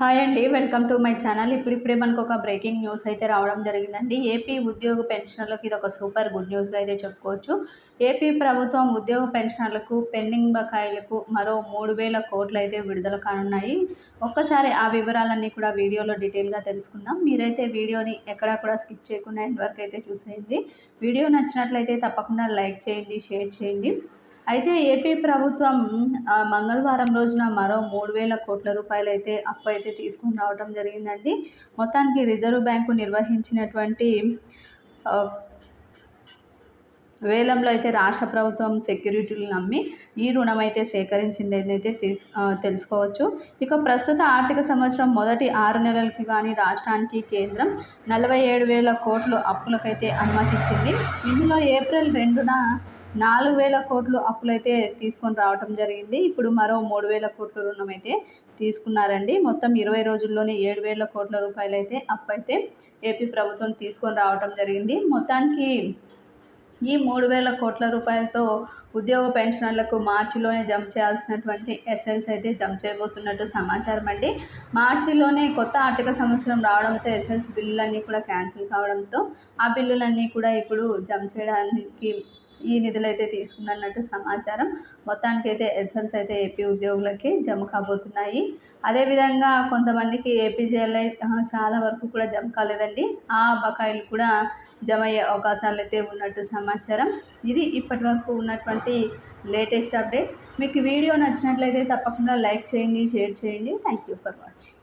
Hi అండి welcome to my channel ఇప్పుడిప్పుడే మనకు ఒక బ్రేకింగ్ న్యూస్ అయితే రావడం జరిగిందండి. ఏపీ ఉద్యోగ పెన్షనర్లకు ఇది ఒక సూపర్ గుడ్ న్యూస్గా అయితే చెప్పుకోవచ్చు. ఏపీ ప్రభుత్వం ఉద్యోగ పెన్షనర్లకు పెండింగ్ బకాయిలకు మరో మూడు వేల కోట్లు అయితే విడుదల కానున్నాయి. ఒక్కసారి ఆ వివరాలన్నీ కూడా వీడియోలో డీటెయిల్గా తెలుసుకుందాం. మీరైతే వీడియోని ఎక్కడా కూడా స్కిప్ చేయకుండా ఎండ్ వరకు అయితే చూసేయండి. వీడియో నచ్చినట్లయితే తప్పకుండా లైక్ చేయండి షేర్ చేయండి. అయితే ఏపీ ప్రభుత్వం మంగళవారం రోజున మరో మూడు వేల కోట్ల రూపాయలు అయితే అప్పు అయితే తీసుకుని రావడం జరిగిందండి. మొత్తానికి రిజర్వ్ బ్యాంకు నిర్వహించినటువంటి వేలంలో అయితే రాష్ట్ర ప్రభుత్వం సెక్యూరిటీలు నమ్మి ఈ రుణం అయితే సేకరించింది అయితే తెలుసుకోవచ్చు. ఇక ప్రస్తుత ఆర్థిక సంవత్సరం మొదటి ఆరు నెలలకి కానీ రాష్ట్రానికి కేంద్రం నలభై ఏడు వేల కోట్లు అప్పులకైతే అనుమతించింది ఇందులో ఏప్రిల్ రెండున నాలుగు వేల కోట్లు అప్పులైతే తీసుకొని రావటం జరిగింది. ఇప్పుడు మరో మూడు వేల కోట్ల రుణం అయితే తీసుకున్నారండి. మొత్తం ఇరవై రోజుల్లోనే ఏడు వేల కోట్ల రూపాయలు అయితే అప్పు అయితే ఏపీ ప్రభుత్వం తీసుకొని రావటం జరిగింది. మొత్తానికి ఈ మూడు వేల కోట్ల రూపాయలతో ఉద్యోగ పెన్షనర్లకు మార్చిలోనే జమ చేయాల్సినటువంటి ఎస్ఎల్స్ అయితే జమ చేయబోతున్నట్టు సమాచారం అండి. మార్చిలోనే కొత్త ఆర్థిక సంవత్సరం రావడంతో ఎస్ఎల్స్ బిల్లులన్నీ కూడా క్యాన్సిల్ కావడంతో ఆ బిల్లులన్నీ కూడా ఇప్పుడు జమ చేయడానికి ఈ నిధులు అయితే తీసుకుందన్నట్టు సమాచారం. మొత్తానికైతే ఎస్ఎల్స్ అయితే ఏపీ ఉద్యోగులకి జమ కాబోతున్నాయి. అదేవిధంగా కొంతమందికి ఏపీజేఎల్ఐ చాలా వరకు కూడా జమ కాలేదండి. ఆ బకాయిలు కూడా జమ అయ్యే అవకాశాలు అయితే ఉన్నట్టు సమాచారం. ఇది ఇప్పటి వరకు ఉన్నటువంటి లేటెస్ట్ అప్డేట్. మీకు వీడియో నచ్చినట్లయితే తప్పకుండా లైక్ చేయండి షేర్ చేయండి. Thank you for watching.